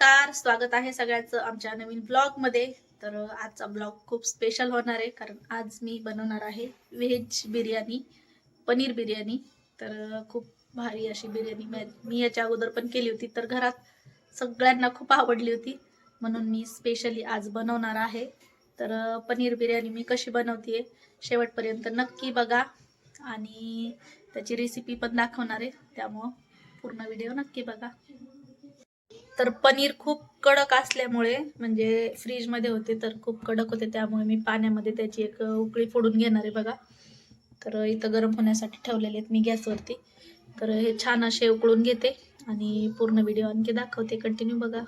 नमस्कार स्वागत आहे सगळ्यांचं आमच्या नवीन ब्लॉगमध्ये तर आजचा ब्लॉग खूप स्पेशल होणार आहे कारण आज मी बनवणार आहे व्हेज बिर्याणी पनीर बिर्याणी. तर खूप भारी अशी बिर्याणी मी- मी याच्या अगोदर पण केली होती तर घरात सगळ्यांना खूप आवडली होती. म्हणून मी स्पेशली आज बनवणार आहे. तर पनीर बिर्याणी मी कशी बनवते शेवटपर्यंत नक्की बघा. आणि त्याची रेसिपी पण दाखवणार आहे त्यामुळं पूर्ण व्हिडिओ नक्की बघा. तर पनीर खूप कडक असल्यामुळे म्हणजे फ्रीजमध्ये होते तर खूप कडक होते त्यामुळे मी पाण्यामध्ये त्याची एक उकळी फोडून घेणार आहे बघा. तर इथं गरम होण्यासाठी ठेवलेले आहेत मी गॅसवरती. तर हे छान असे उकळून घेते आणि पूर्ण व्हिडिओ आणखी दाखवते कंटिन्यू बघा.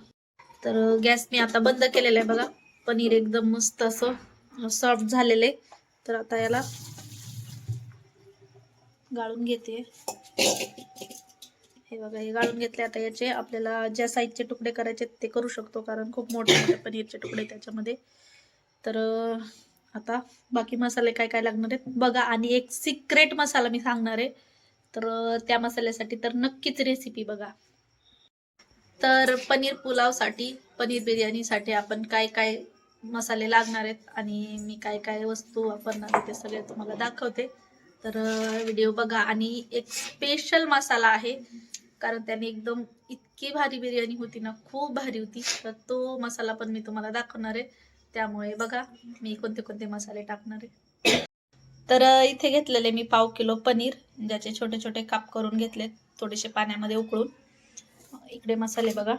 तर गॅस मी आता बंद केलेला आहे बघा. पनीर एकदम मस्त असं सॉफ्ट झालेलं आहे. तर आता याला गाळून घेते. हे बघा हे गाळून घेतले. आता याचे आपल्याला ज्या साईजचे तुकडे करायचे ते करू शकतो कारण खूप मोठे मोठे पनीरचे तुकडे त्याच्यामध्ये. तर आता बाकी मसाले काय काय लागणार आहेत? बघा आणि एक सिक्रेट मसाला मी सांगणार आहे. तर त्या मसाल्यासाठी तर नक्कीच रेसिपी बघा. तर पनीर पुलावसाठी पनीर बिर्याणीसाठी आपण काय काय मसाले लागणार आहेत आणि मी काय काय वस्तू वापरणार आहे ते सगळे तुम्हाला दाखवते. तर व्हिडिओ बघा. आणि एक स्पेशल मसाला आहे. कारण त्याने एकदम इतकी भारी बिर्याणी होती ना खूप भारी होती. तर तो मसाला पण मी तुम्हाला दाखवणार आहे. त्यामुळे बघा मी कोणते कोणते मसाले टाकणार आहे. तर इथे घेतलेले मी पाव किलो पनीर ज्याचे छोटे छोटे काप करून घेतलेत थोडेसे पाण्यामध्ये उकळून. इकडे मसाले बघा.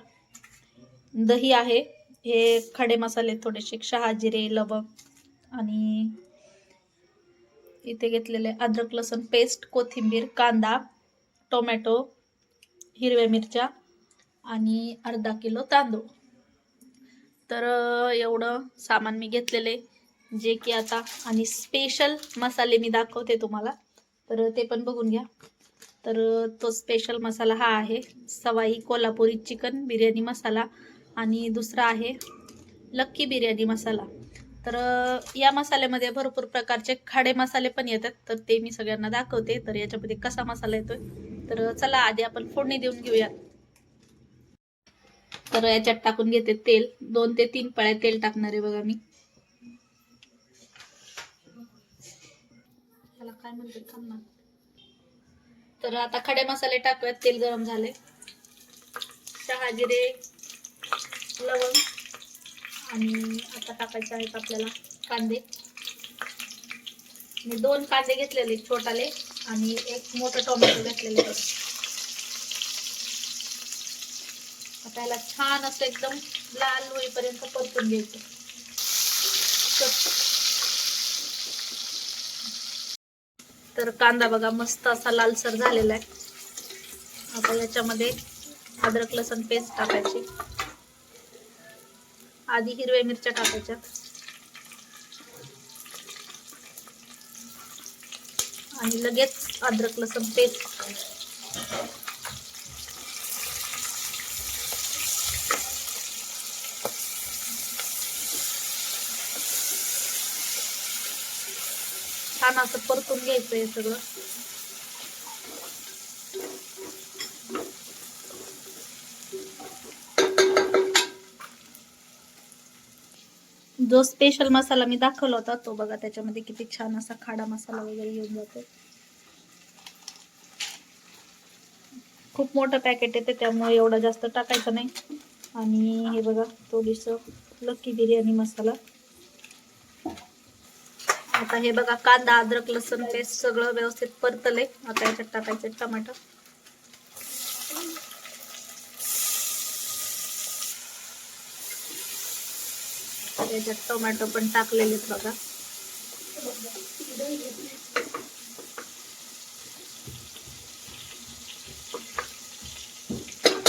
दही आहे. हे खडे मसाले थोडेसे शहा जिरे लवंग आणि इथे घेतलेले अद्रक लसूण पेस्ट कोथिंबीर कांदा टोमॅटो हिरव्या मिरच्या आणि अर्धा किलो तांदूळ. तर एवढं सामान मी घेतलेले जे की आता आणि स्पेशल मसाले मी दाखवते तुम्हाला. तर ते पण बघून घ्या. तर तो स्पेशल मसाला हा आहे सवाई कोल्हापुरी चिकन बिर्याणी मसाला आणि दुसरा आहे लक्की बिर्याणी मसाला. तर या मसाल्यामध्ये भरपूर प्रकारचे खाडे मसाले पण येतात तर ते मी सगळ्यांना दाखवते. तर याच्यामध्ये कसा मसाला येतोय? तर चला आधी आपण फोडणी देऊन घेऊया. तर याच्यात टाकून घेते तेल. दोन ते तीन पळ्या तेल टाकणार आहे बघा मी. काय म्हणते थांब. तर आता खडे मसाले टाकूयात तेल गरम झाले. शहाजिरे लवंग आणि आता टाकायचे आहेत आपल्याला कांदे. मी दोन कांदे घेतलेले छोटाले. आणि एक मोठं टोमॅटो घेतलेलं आता छान असं एकदम लाल होईपर्यंत परतून घ्यायचं. तर कांदा बघा मस्त असा लालसर झालेला आहे. आता याच्यामध्ये अद्रक लसूण पेस्ट टाकायची. आधी हिरव्या मिरच्या टाकायच्या. आणि लगेच अद्रक लसूण पेस्ट. छान असं परतून घ्यायचं हे सगळं. जो स्पेशल मसाला मी दाखवला होता तो बघा त्याच्यामध्ये किती छान असा खाडा मसाला वगैरे येऊन जातो. खूप मोठं पॅकेट येते त्यामुळे एवढा जास्त टाकायचं नाही. आणि हे बघा थोडीस लक्की बिर्याणी मसाला. आता हे बघा कांदा अद्रक लसूण पेस्ट सगळं व्यवस्थित परतले आता याच्यात टाकायचे टमाटर. याच्यात टोमॅटो पण टाकलेले आहेत बघा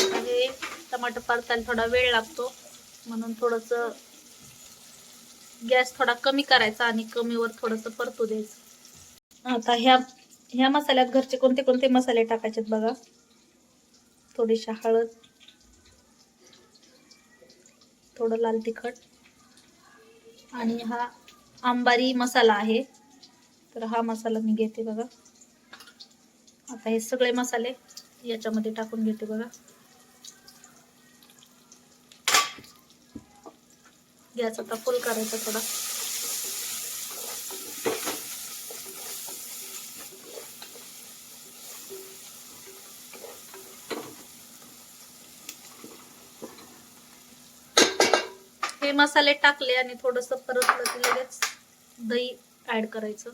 म्हणजे टमाटो हे परतायला थोडा वेळ लागतो. म्हणून थोडस गॅस थोडा कमी करायचा आणि कमीवर थोडस परतू द्यायचं. आता ह्या ह्या मसाल्यात घरचे कोणते कोणते मसाले टाकायचे बघा. थोडीशी हळद. थोडं लाल तिखट. आणि हा आंबारी मसाला आहे. तर हा मसाला मी घेते बघा. आता हे सगळे मसाले याच्यामध्ये टाकून घेते बघा. गॅस आता फुल करायचा थोडा. हे मसाले टाकले आणि थोडस परतलं की लगेच दही ऍड करायचं.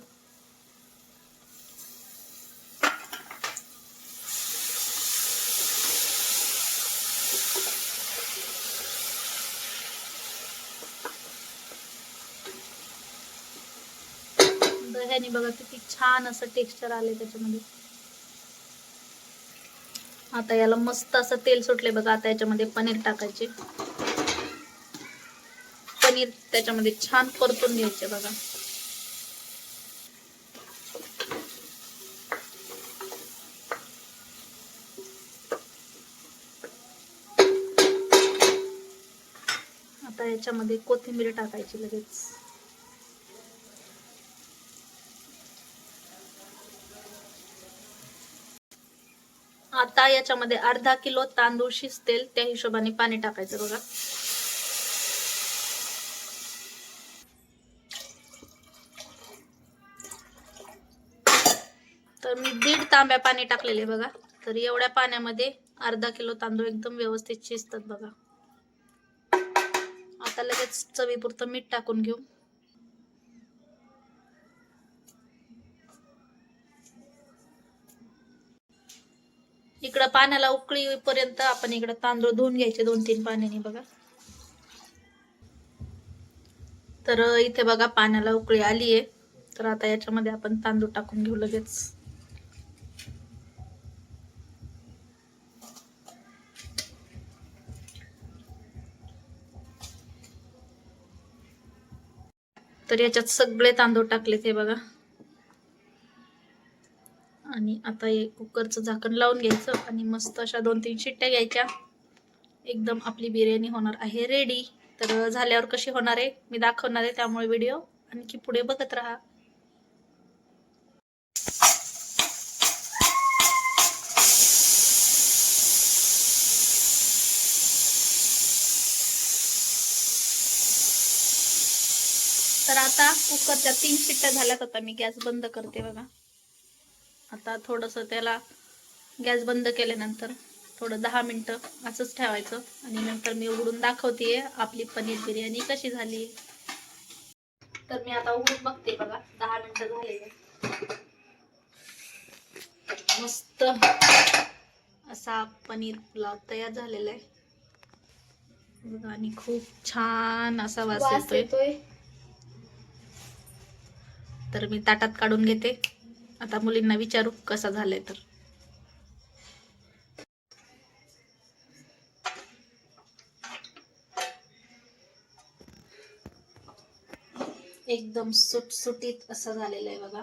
दह्याने बघा किती छान असं टेक्स्चर आले त्याच्यामध्ये. आता याला मस्त असं तेल सुटले बघा आता याच्यामध्ये पनीर टाकायचे. पनीर त्याच्यामध्ये छान परतून घ्यायचे बघा. आता याच्यामध्ये कोथिंबीर टाकायची लगेच. आता याच्यामध्ये अर्धा किलो तांदूळ शिजतील त्या हिशोबाने पाणी टाकायचं बघा. तर मी दीड तांब्या पाणी टाकलेले बघा. तर एवढ्या पाण्यामध्ये अर्धा किलो तांदूळ एकदम व्यवस्थित शिजतात बघा. आता लगेच चवीपुरतं मीठ टाकून घेऊ. इकडं पाण्याला उकळी येईपर्यंत आपण इकडं तांदूळ धुवून घ्यायचे दोन तीन पाण्याने बघा. तर इथे बघा पाण्याला उकळी आली आहे तर आता याच्यामध्ये आपण तांदूळ टाकून घेऊ लगेच. तर याच्यात सगळे तांदूळ टाकलेत हे बघा. आणि आता हे कुकरचं झाकण लावून घ्यायचं आणि मस्त अशा दोन तीन शिट्ट्या घ्यायच्या. एकदम आपली बिर्याणी होणार आहे रेडी तर झाल्यावर कशी होणार आहे? मी दाखवणार आहे त्यामुळे व्हिडिओ आणखी पुढे बघत राहा. तर आता कुकरच्या तीन शिट्ट्या झाल्यात आता मी गॅस बंद करते बघा. आता थोडंसं त्याला गॅस बंद केल्यानंतर थोडं दहा मिनटं असंच ठेवायचं आणि नंतर मी उघडून दाखवते आपली पनीर बिर्याणी कशी झाली. तर मी आता उघडून बघते बघा दहा मिनटं झालेले. मस्त असा पनीर पुलाव तयार झालेला आहे. बघा आणि खूप छान असा वास येतोय. तर मी ताटात काढून घेते. आता मुलींना विचारू कसा झालाय तर. एकदम सुटसुटीत असं झालेलं आहे बघा.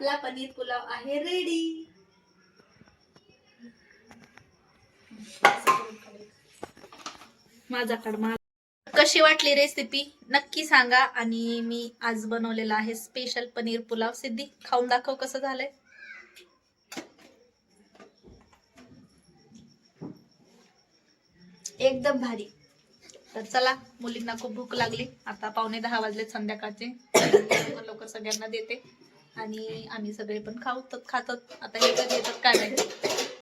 आपला पनीर पुलाव आहे रेडी माझा कशी वाटली रेसिपी नक्की सांगा. आणि मी आज बनवलेला आहे स्पेशल पनीर पुलाव. सिद्धी खाऊन दाखव कसं झालंय. एकदम भारी. तर चला मुलींना खूप भूक लागली. आता पावणे दहा वाजले संध्याकाळचे. लवकर लवकर सगळ्यांना देते. आणि आम्ही सगळे पण खाऊ तर खातात. आता हे कधी येतात काय माहिती.